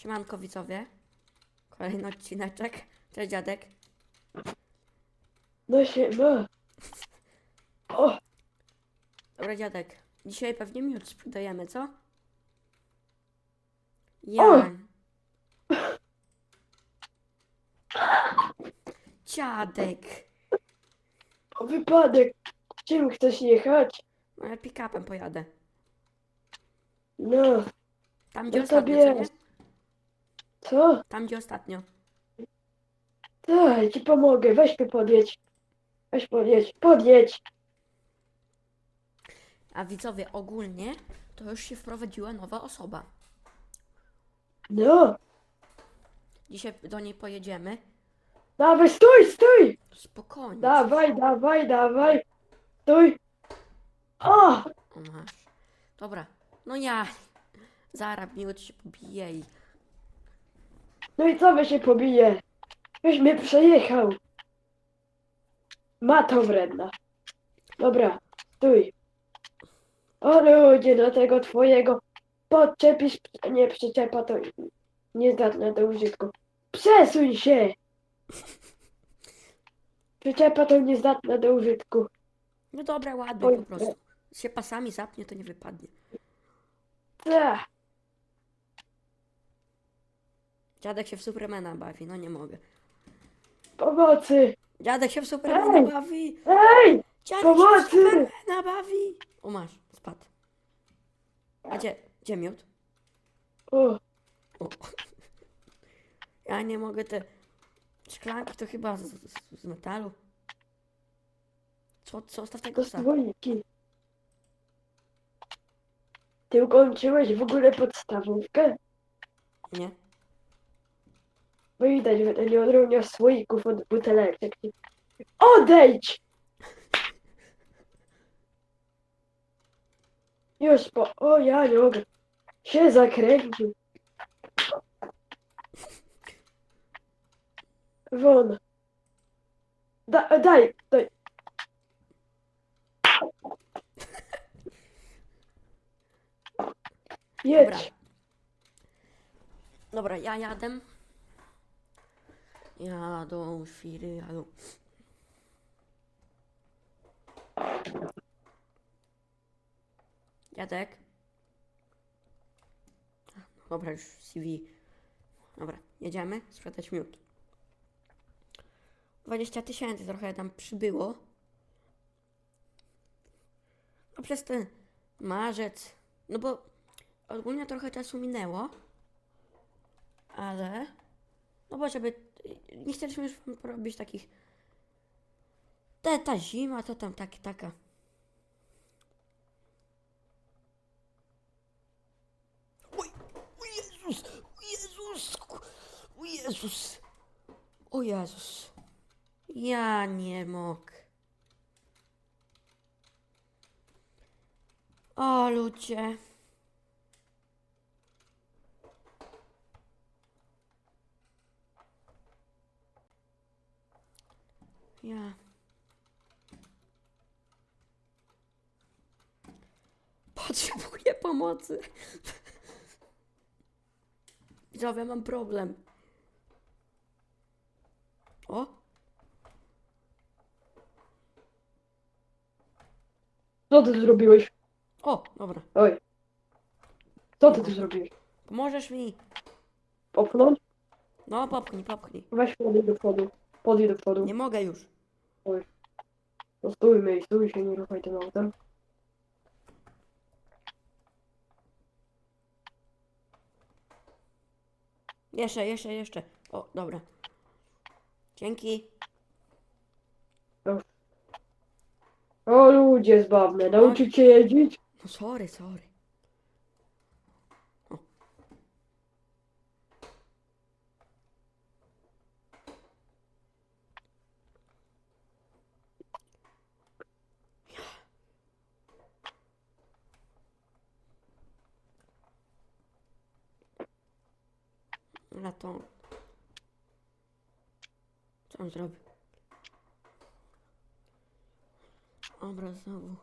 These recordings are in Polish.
Siemanko widzowie. Kolejny odcineczek. Cześć dziadek. No się, no. O, Dobra dziadek. Dzisiaj pewnie miód sprzedajemy, co? Ja. Dziadek. o wypadek. Czym chcesz jechać? No ja pick-upem pojadę. No, Tam gdzie No to ostatnio, co nie? bierz. Co? Tam gdzie ostatnio. Daj, ci pomogę, weź mnie podjedź. Weź podjedź, podjedź. A widzowie, ogólnie to już się wprowadziła nowa osoba. No, Dzisiaj do niej pojedziemy. dawaj, stój, stój. Spokojnie. Dawaj, dawaj, dawaj. Stój. O, O, masz. Dobra. No ja. Zaraz miód się pobije i... no i co by się pobije? Już mnie przejechał. Mato wredna. Dobra, stój. O ludzie, do tego twojego podczepisz, nie przyczepa to niezdatne do użytku. Przesuń się! Przyczepa to niezdatna do użytku. No dobra, ładnie po prostu. Się pasami zapnie, to nie wypadnie. Ech, Dziadek się w Supermana bawi, no nie mogę. Pomocy! Dziadek się w Supermana Ej! bawi! Ej! Dziadek Pomocy! się w Supermana bawi! O masz, spadł. A gdzie, gdzie miód? O, O. Ja nie mogę te szklanki to chyba z, z, z metalu. Co, co z tego to psa? słoiki. Ty ukończyłeś w ogóle podstawówkę? Nie? Widać, że nie odróżnia słoików od butelek. takich. Odejdź! Już po... O, ja nie mogę. Się zakręcił. Won. Da, daj, daj. Dobra. Jedź. Dobra, ja jadę. Jadą, świry, jadą. Jadek. Dobra, już CV. Dobra, jedziemy sprzedać miód. 20 tysięcy trochę tam przybyło. No przez ten marzec. No bo ogólnie trochę czasu minęło. Ale. No bo żeby. Nie chcieliśmy już wam robić takich. Te, ta zima to tam tak, taka. Oj, o Jezus! O Jezus! O Jezus! O Jezus! Ja nie mogę. O ludzie. Ja. Potrzebuję pomocy. Widzowie, mam problem. O, Co ty tu zrobiłeś? o, dobra. Oj. Co ty tu zrobiłeś? Pomożesz mi? Popchnąć? No, popchnij, popchnij. Weź podjedź do przodu. Podjedź do przodu. Nie mogę już. No stój, myj, stój się, nie ruchaj tym autem. Jeszcze, jeszcze, jeszcze. O, dobra. Dzięki. O ludzie zbawne, nauczyć się jeździć? No sorry, sorry. Na to. Co on zrobił? Obraz znowu.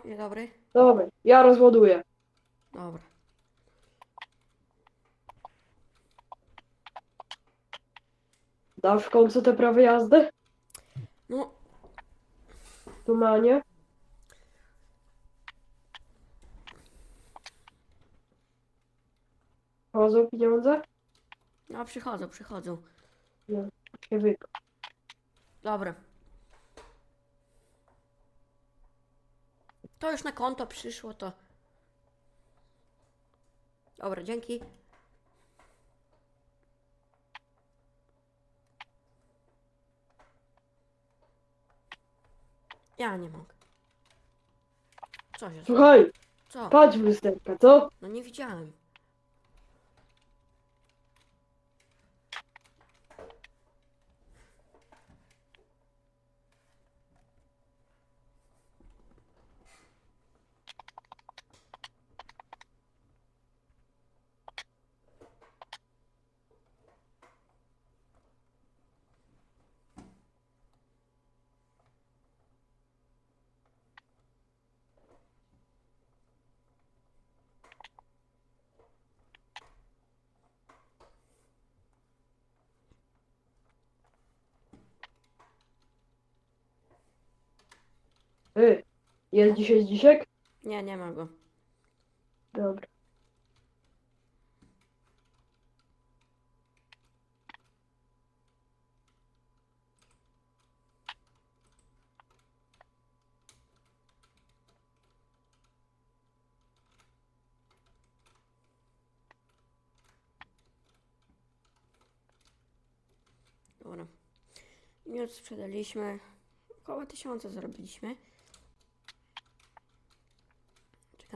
O, dzień dobry. Dobra, ja rozładuję. Dobra. Dasz w końcu te prawo jazdy? No, Tu manie. Chodzą pieniądze? no przychodzą, przychodzą. Się wyp. Dobra. To już na konto przyszło, to... Dobra, dzięki. Ja nie mogę. Co się... Słuchaj, Co? patrz w lusterka, co? No nie widziałem. Ty, jest dzisiaj dzisiek? Nie, nie ma go. Dobra. Dobra. Miód sprzedaliśmy. Około tysiąca zarobiliśmy.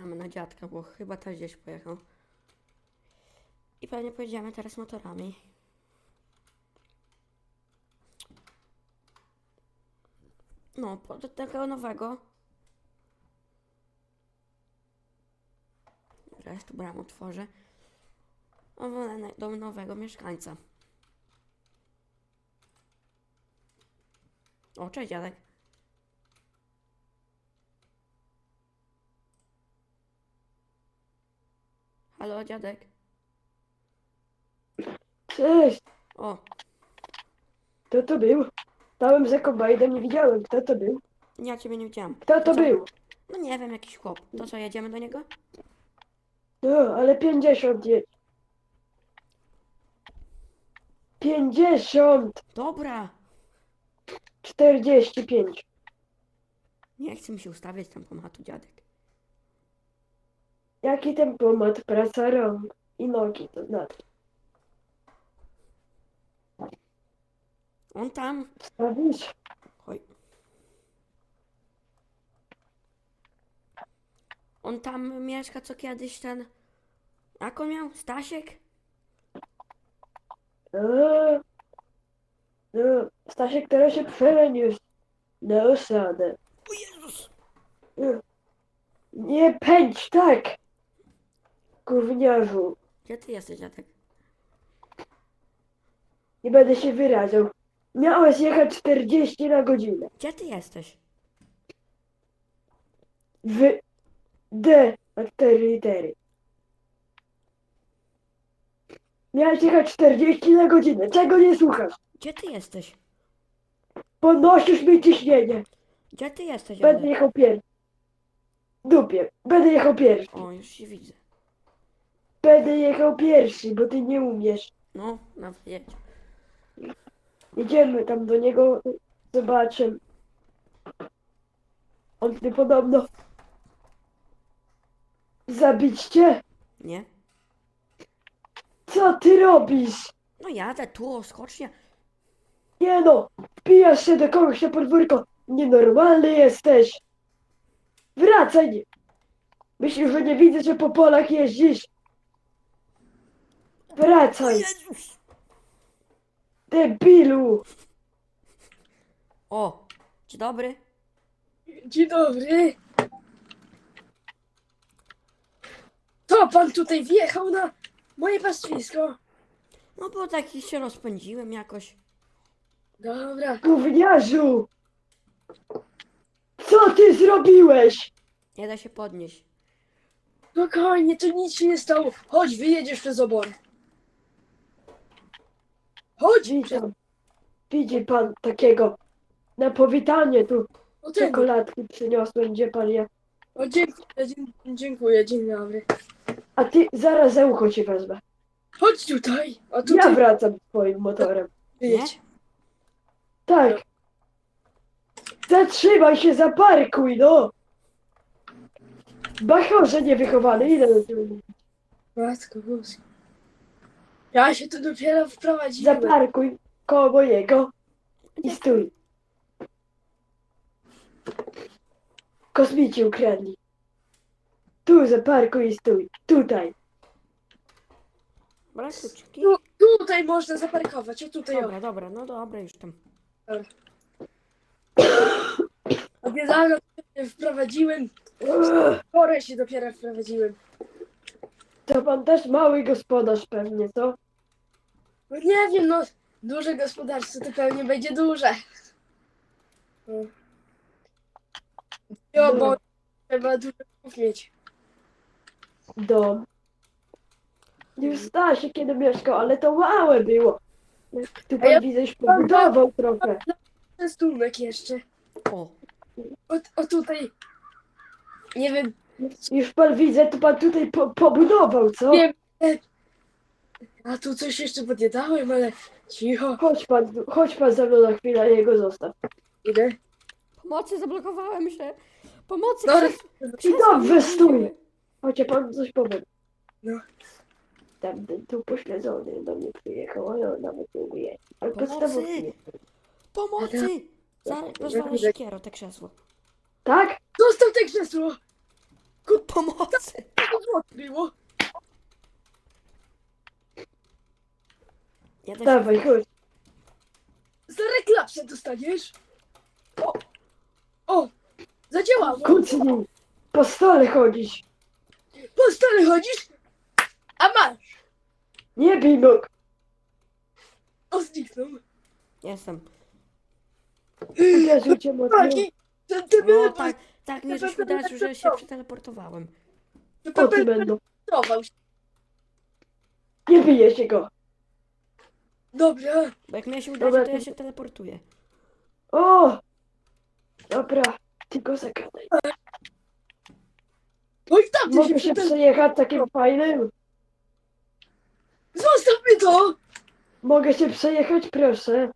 Na dziadka, bo chyba też gdzieś pojechał. I pewnie pojedziemy teraz motorami. No, do tego nowego. Teraz tu bramę otworzę. Wolę do nowego mieszkańca. O, cześć dziadek. Halo, dziadek. Cześć, O, kto to był? Stałem za kombajnem, nie widziałem, kto to był. ja ciebie nie widziałam. Kto to był? No nie wiem, jakiś chłop. To co, jedziemy do niego? No, ale 50 jedź. 50! Dobra. 45. Nie chce mi się ustawiać tam pomatu, dziadek. Jaki tempomat, praca rąk i nogi, to znaczy. On tam... Stawisz? Oj. On tam mieszka, co kiedyś ten... Jak on miał? Stasiek? No, Stasiek teraz się przeniósł na osadę. O Jezus! Nie pędź tak! Gówniarzu, Gdzie ty jesteś, dziadek? nie będę się wyrażał. Miałeś jechać 40 na godzinę. Gdzie ty jesteś? W D na 4 litery. Miałeś jechać 40 na godzinę. Czego nie słuchasz? Gdzie ty jesteś? Podnosisz mi ciśnienie. Gdzie ty jesteś, Będę dziadek? jechał pierwszy. Dupie. Będę jechał pierwszy. O, już się widzę. Będę jechał pierwszy, bo ty nie umiesz. No, nawet jedź. Jedziemy tam do niego, zobaczę. On ty podobno zabić cię? Nie? Co ty robisz? No jadę tu, skocznie. Nie no, wpijasz się do kogoś na podwórko. Nienormalny jesteś. Wracaj. Myślisz, że nie widzę, że po polach jeździsz? Wracaj, Jezus! debilu. O, dzień dobry. Dzień dobry. To pan tutaj wjechał na moje pastwisko. No bo tak się rozpędziłem jakoś. Dobra. Gówniarzu. Co ty zrobiłeś? Nie da się podnieść. Spokojnie, to nic się nie stało. Chodź, wyjedziesz przez obor. Chodź! Przez... Witam. Widzi pan takiego na powitanie tu O, ten. czekoladki przyniosłem, gdzie pan je. o dziękuję, dzie- dziękuję, dzień dobry. A ty zaraz za ucho ci wezmę. Chodź tutaj, a Ja tutaj wracam swoim motorem. wyjedź. Tak. Zatrzymaj się, zaparkuj, no! Bachorze niewychowany, ile do tyłu? Matko boska. Ja się tu dopiero wprowadziłem. Zaparkuj koło mojego i stój. Kosmici ukradli. Tu zaparkuj i stój. Tutaj. Brak? Tu, tutaj można zaparkować, o tutaj. Dobra, dobra, no dobra, już tam. A niedawno się wprowadziłem. Wczoraj się dopiero wprowadziłem. To pan też mały gospodarz pewnie, co? Nie wiem, no duże gospodarstwo to pewnie będzie duże. No. Jo, bo trzeba dużo domów mieć. Dom. Już zna się kiedy mieszkał, ale to małe było. Tu A ja- pan widzę pobudował trochę. Cestunek jeszcze. O, O, o tutaj. Nie wiem, Już pan widzę, to pan tutaj po, pobudował, co? wiem. A tu coś jeszcze podjadałem, ale cicho. Chodź pan, chodź pan ze mną na chwilę, jego zostaw. Idę. pomocy, zablokowałem się. Pomocy, Dobra. krzes- I dobrze, stój. wywaliły. Chodź, ja pan coś powiem. No. Tamten tu pośledzony do mnie przyjechał, ale on nawet nie umie. Ale Pomocy! podstawówki. Pomocy! Zaraz rozwalę siekierą te krzesło. Tak? Zostaw te krzesło! Pomocy! To złote było. Ja też... Dawaj, chodź. Za reklamę dostaniesz. O! O! Zadziałało! Kucnij. Po stole chodzić. Po stole chodzisz? A masz! Nie bij nóg. O, zniknął. Jestem. Uderzył cię mocno. Taki! Ten ty No tak, tak mnie żeś uderzył, że się przeteleportowałem. O ty będą. Się. Nie bije się go. Dobra. Bo jak mnie się Dobra, uderzy, to ja się teleportuję. O! Dobra, ty go zagadaj. Oj, tam ty Mogę się się przytem... przejechać takim fajnym? Zostaw mnie to! Mogę się przejechać, proszę.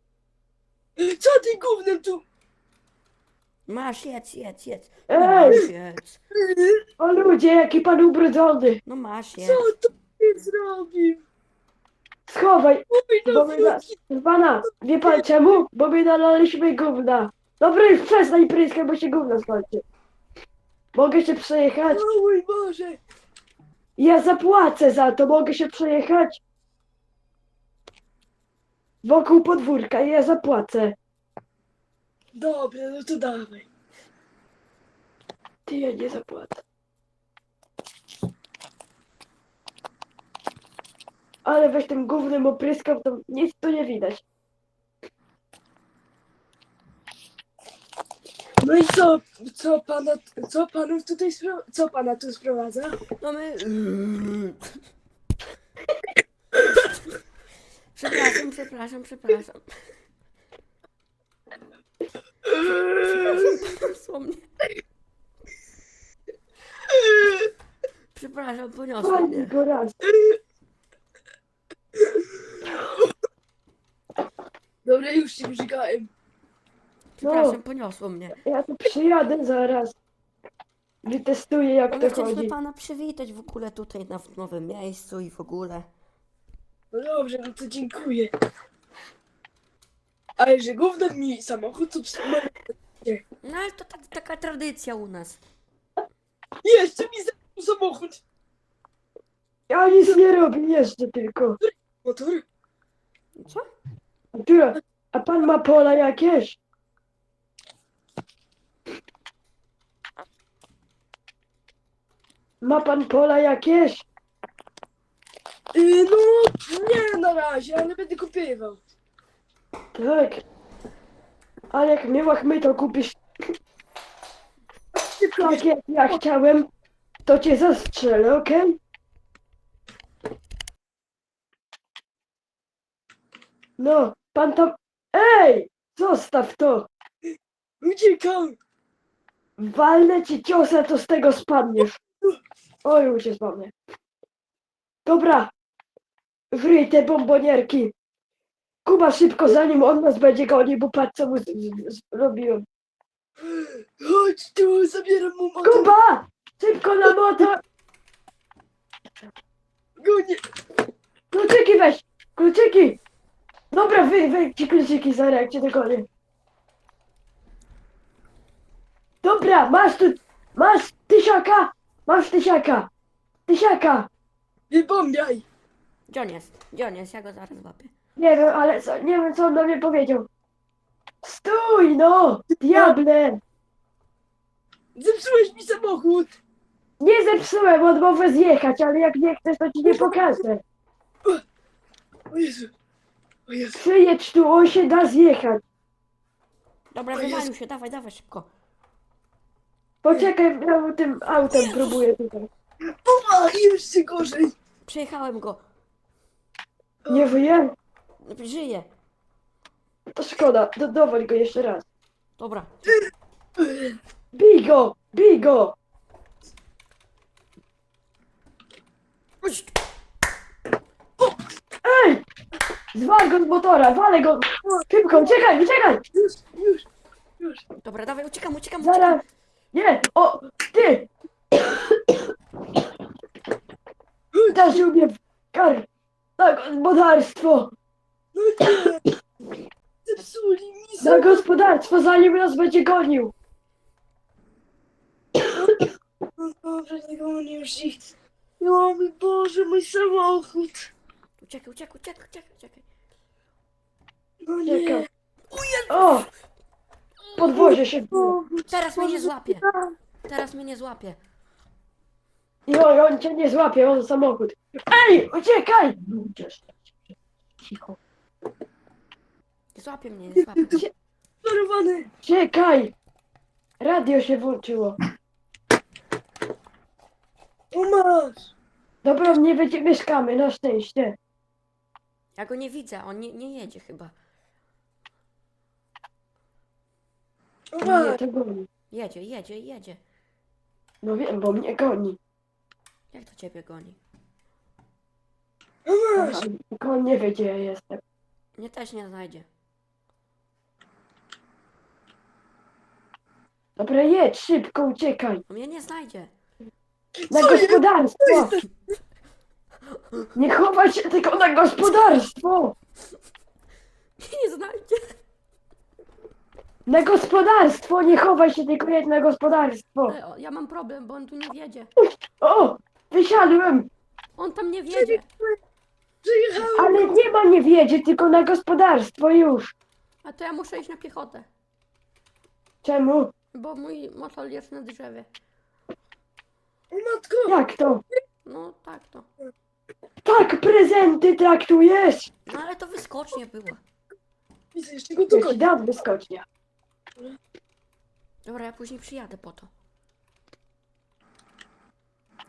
Co ty gównem tu? Masz, jedz, jedz, jedz. Ej! Masz, jedz. O ludzie, jaki pan ubrudzony. No masz, jedz. Co to ty zrobił? Schowaj. Bo my na... Pana, wie pan czemu? Bo my nalaliśmy gówna. Dobra, już przestań pryskę, bo się gówna skończy. Mogę się przejechać? O mój Boże! Ja zapłacę za to, mogę się przejechać? Wokół podwórka i ja zapłacę. Dobra, no to dawaj. Ty, ja nie zapłacę. Ale weź tym gównem opryskał, to nic tu nie widać. No i co, co pana, co panów tutaj, spro... co pana tu sprowadza? No my... Przepraszam, przepraszam, przepraszam. Poniosło mnie. Przepraszam, poniosło Pani mnie. go raz. Dobra, już się brzygałem. Przepraszam, poniosło mnie. Ja tu przyjadę zaraz. Wytestuję jak Ale to chcieliśmy chodzi. pana przywitać w ogóle tutaj na w nowym miejscu i w ogóle. No dobrze, no to dziękuję. Ale że gówno mi samochód, to przy- No ale to tak, taka tradycja u nas. Jeszcze mi zepsuł samochód. Ja nic nie robię, jeszcze tylko. Motor? Co? A, ty, a pan ma pola jakieś? Ma pan pola jakieś? Yy, no, nie na razie, ale będę kupywał. Tak. A jak mnie łachmy, to kupisz. Tak jak ja chciałem, to cię zastrzelę, okej? No, pan tam... Ej! Zostaw to! Uciekam! Walnę ci ciosa, to z tego spadniesz. Oj, już się spadnie. Dobra. Wryj te bombonierki. Kuba, szybko, zanim on nas będzie gonił, bo patrz, co mu z- z- zrobiłem. Chodź tu, zabieram mu motor. Kuba! Szybko na motor! Gonię. Kluczyki weź! Kluczyki! Dobra, wy, wy ci kluczyki, zaraz jak cię dogonię. Dobra, masz tu, masz tysiaka! Masz tysiaka! Tysiaka! Nie bombiaj. Gdzie on jest? Gdzie on jest? Ja go zaraz łapię. Nie wiem, ale co, nie wiem, co on do mnie powiedział. Stój, no! Diable! Zepsułeś mi samochód. Nie zepsułem, on może zjechać, ale jak nie chcesz, to ci nie pokażę. O Jezu. O Jezu. Przyjedź tu, on się da zjechać. Dobra, O Jezu. wywalił się, dawaj, dawaj szybko. Poczekaj, ja tym autem próbuję tutaj. Oła, jeszcze gorzej. Przejechałem go. Nie wyjem? Żyje. To szkoda, do, go jeszcze raz. Dobra. Bij go! Bij go Ej! Zwal go z motora, walę go! Szybko, uciekaj, uciekaj! Już, już, już. Dobra, dawaj, uciekam, uciekam, uciekam. Zaraz! Nie! O! Ty! Dasz mnie w kar... Na gospodarstwo! No nie. Zepsuli mi Na gospodarstwo, zanim nas będzie gonił! Boże, nie gonię już ich. O mój Boże, mój samochód. Uciekaj, uciekaj, uciekaj, uciekaj, uciekaj. Czekaj. nie. O! Podwozie się. O, Teraz mnie nie złapie. Teraz mnie nie złapie. Jo, on cię nie złapie, on samochód. Ej! Uciekaj! Cicho. Nie złapie mnie, nie złapie. Uciekaj! Radio się włączyło. O masz. Dobra, nie będzie mieszkamy, na szczęście. Ja go nie widzę, on nie, nie jedzie chyba. O Nie, masz. to goni. Jedzie, jedzie, jedzie. No wiem, bo mnie goni. Jak to ciebie goni? Aha, Tylko on nie wie, gdzie ja jestem. Mnie też nie znajdzie. Dobra, jedź, szybko, uciekaj. On mnie nie znajdzie. Na Co jest? gospodarstwo! Nie chowaj się tylko na gospodarstwo! Mnie nie znajdzie. Na gospodarstwo! Nie chowaj się tylko jedź na gospodarstwo! O, ja mam problem, bo on tu nie wiedzie. O! Wysiadłem! On tam nie wiedzie. Przyjechałem. Ale nie ma nie wiedzie, tylko na gospodarstwo już! A to ja muszę iść na piechotę. Czemu? Bo mój motor jest na drzewie. O matko. Jak to? No tak to. Tak prezenty traktujesz? No ale to wyskocznie było. Widzę jeszcze go tu Ja ci goni. dam wyskocznia. Dobra, ja później przyjadę po to.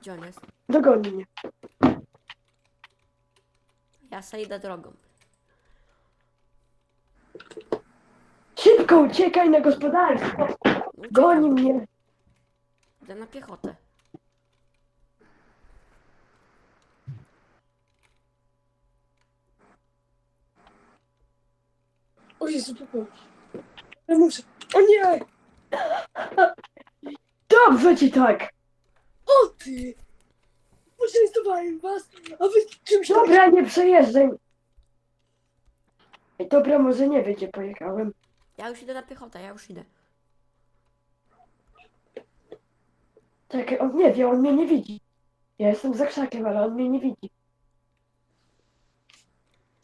Gdzie on jest? Dogoni mnie. Ja se idę drogą. Szybko uciekaj na gospodarstwo! No, Goni mnie! Idę na piechotę. O Jezu. Ja muszę. O nie. Dobrze ci tak! O ty. Poczęstowałem was, a wy czymś tam... Dobra, nie przejeżdżaj! Ej, Dobra, może nie wie, gdzie pojechałem. Ja już idę na piechotę, ja już idę. Czekaj, on nie wie, on mnie nie widzi. Ja jestem za krzakiem, ale on mnie nie widzi.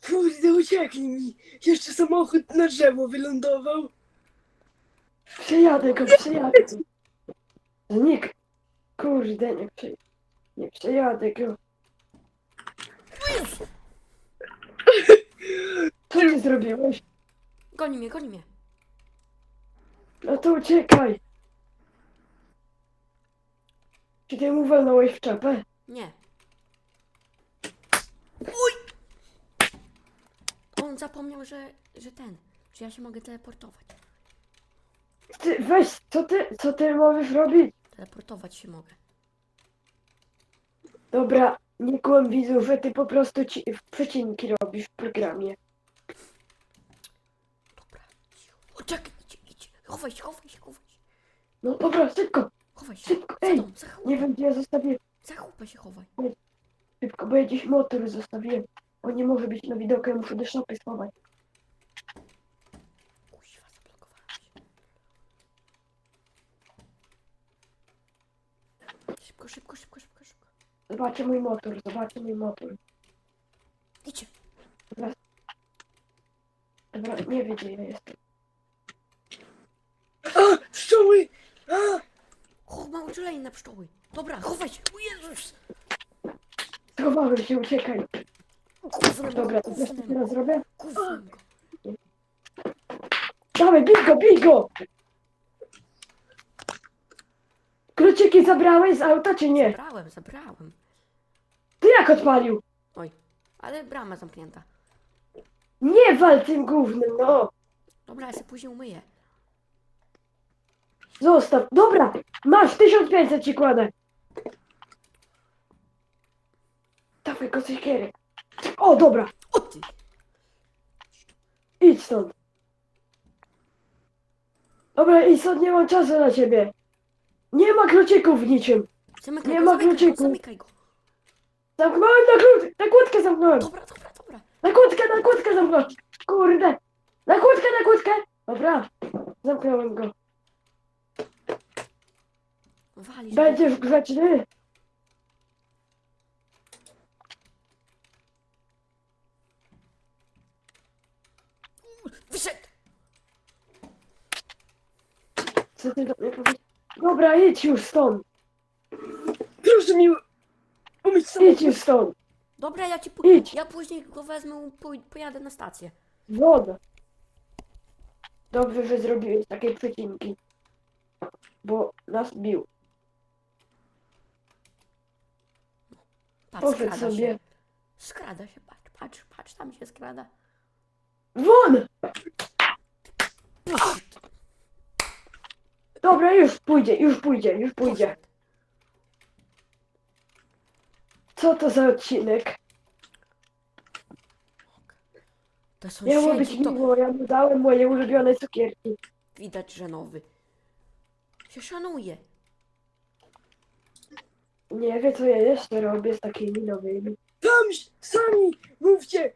Kurde, uciekli mi. Jeszcze samochód na drzewo wylądował. Przejadę go, przejadę go. Znik. Kurde, nie, prze... nie przejadę go. Co ty zrobiłeś? Goni mnie, goni mnie. No to uciekaj. Czy ty mu walnąłeś w czapę? Nie. Uj! On zapomniał, że, że ten, że ja się mogę teleportować. Ty, weź, co ty, co ty możesz robić? Teleportować się mogę. Dobra, nie kłam widzów, że ty po prostu ci przecinki robisz w programie. Dobra. O, czekaj, idź, idź. Chowaj się, chowaj się, chowaj się. No dobra, szybko, Chowaj się. Szybko, Za ej! dom, za chałupę, nie wiem gdzie ja zostawię, za chałupę się chowaj. szybko, bo ja gdzieś motor zostawiłem. On nie może być na widoku, ja muszę do szopy schować. Kuźwa, zablokowałem się. Szybko, szybko, szybko, szybko, Zobaczę mój motor, zobaczę mój motor. Idźcie. Dobra, nie wie gdzie ja jestem. A, pszczoły! A, O, mam uczulenie na pszczoły. Dobra, chowaj się. O Jezus. Schowałem się, uciekaj. Gównem, Dobra, to wiesz co teraz zrobię? gównem go. Dawaj, bij go, bij go! Kluczyki zabrałeś z auta, czy nie? Zabrałem, zabrałem. Jak odpalił? Oj, ale brama zamknięta. Nie wal tym gównem, no! Dobra, ja się później umyję. Zostaw, dobra! Masz 1500 ci kładę! Dawaj go siekierę. O, dobra, O ty! idź stąd. Dobra, idź stąd, nie mam czasu na ciebie. Nie ma kluczyków w niczym. Zamykaj Nie go, ma zamykaj go, zamykaj go. Zamknąłem na klut, na kłódkę zamknąłem. Dobra, dobra, dobra. Na kłódkę, na kłódkę zamknąłem. Kurde. Na kłódkę, na kłódkę. Dobra, zamknąłem go. Wali się. Będziesz grzeczny. Wyszedł! Co ty do mnie powiedziałeś? Dobra, idź już stąd. proszę mi umyć samochód. Idź już stąd. Dobra, ja ci pu- Idź. Ja później go wezmę, pój- pojadę na stację. Woda. Dobrze, że zrobiłeś takie przecinki. Bo nas bił. Patrz, Poszedł skrada sobie. się. Skrada się, patrz, patrz, patrz, tam się skrada. Won! Dobra, już pójdzie, już pójdzie, już pójdzie. Poszedł. Co to za odcinek? To są Miało być to miło, ja mu dałem moje ulubione cukierki. widać, że nowy. Się szanuje. Nie wie co ja jeszcze robię z takimi nowymi. Tam sami mówcie,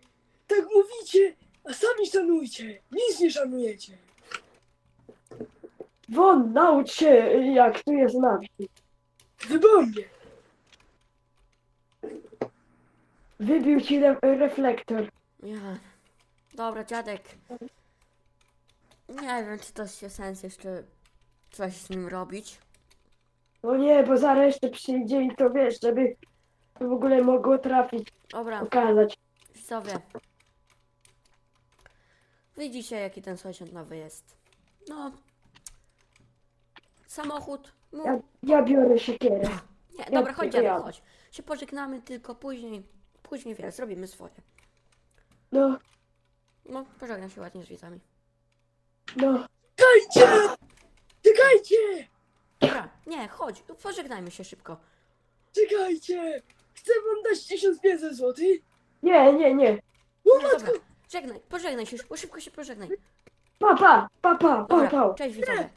tak mówicie, a sami szanujcie. Nic nie szanujecie. Won, naucz się jak tu jest na wsi. Wybombie. Wybił ci re reflektor. Ja. Dobra, dziadek. Nie wiem, czy to się sens jeszcze coś z nim robić. No nie, bo zaraz jeszcze przyjdzie i to wiesz, żeby w ogóle mogło trafić, Dobra, okazać. widzowie. Widzicie, jaki ten sąsiad nowy jest. No. Samochód. No, Ja, ja biorę siekierę. nie, dobra, chodź dziadek, chodź. Się pożegnamy, tylko później, później wiesz, zrobimy swoje. No, No, pożegnam się ładnie z widzami. no. Czekajcie! Czekajcie! Dobra, nie, chodź, pożegnajmy się szybko. Czekajcie! Chcę wam dać 1500 zł. Nie, nie, nie. O No, matko! dobra, żegnaj, pożegnaj się, szybko, szybko się pożegnaj. Pa, pa, pa, pa, pa, Dobra, pa. cześć widzowie.